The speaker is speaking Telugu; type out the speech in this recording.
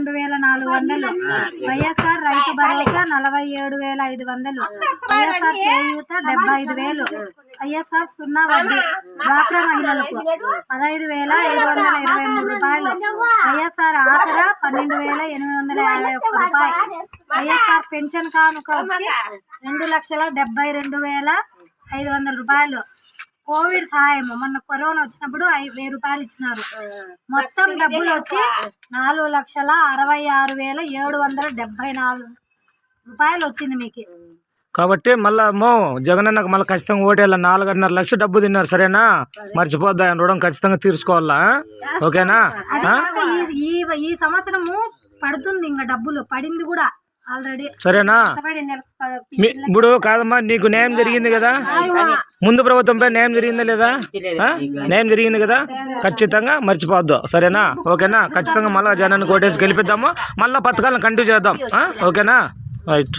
రెండు వేల నాలుగు వందలు. వైఎస్ఆర్ రైతు భరోసా నలభై ఏడు వేల ఐదు వందలు. వైఎస్ఆర్ చేయూత డెబ్బై ఐదు వేలు. వైఎస్ఆర్ సున్నా వడ్డీ. డ్వాక్రా మహిళలకు పదహైదు వేల ఐదు వందల ఇరవై మూడు రూపాయలు. వైఎస్ఆర్ ఆసరా పన్నెండు వేల ఎనిమిది వందల యాభై ఒక్క రూపాయలు. వైఎస్ఆర్ పెన్షన్ కానుక వచ్చి రెండు లక్షల డెబ్బై రెండు వేల ఐదు వందల రూపాయలు. కోవిడ్ సహాయం మొన్న కరోనా వచ్చినప్పుడు ఐ- వెయ్యి రూపాయలు ఇచ్చినారు. మొత్తం డబ్బులు వచ్చి నాలుగు లక్షల అరవై ఆరు వేల ఏడు వందల డెబ్బై నాలుగు రూపాయలు వచ్చింది మీకు. కాబట్టి మళ్ళా మో జగనన్నకు మళ్ళీ ఖచ్చితంగా ఓటేళ్ళ నాలుగున్నర లక్ష డబ్బు తిన్నారు సరేనా? మర్చిపోద్దా ఆయన రుణం ఖచ్చితంగా తీర్చుకోవాలా? ఓకేనా? ఈ ఈ ఈ సంవత్సరము పడుతుంది ఇంకా డబ్బులు పడింది కూడా. సరేనా? ఇప్పుడు కాదమ్మా నీకు న్యాయం జరిగింది కదా? ముందు ప్రభుత్వంపై న్యాయం జరిగిందా లేదా? న్యాయం జరిగింది కదా? ఖచ్చితంగా మర్చిపోవద్దు. సరేనా? ఓకేనా? ఖచ్చితంగా మళ్ళీ జనాన్ని కోటేసి గెలిపిద్దాము. మళ్ళీ పథకాలను కంటిన్యూ చేద్దాం? ఓకేనా? రైట్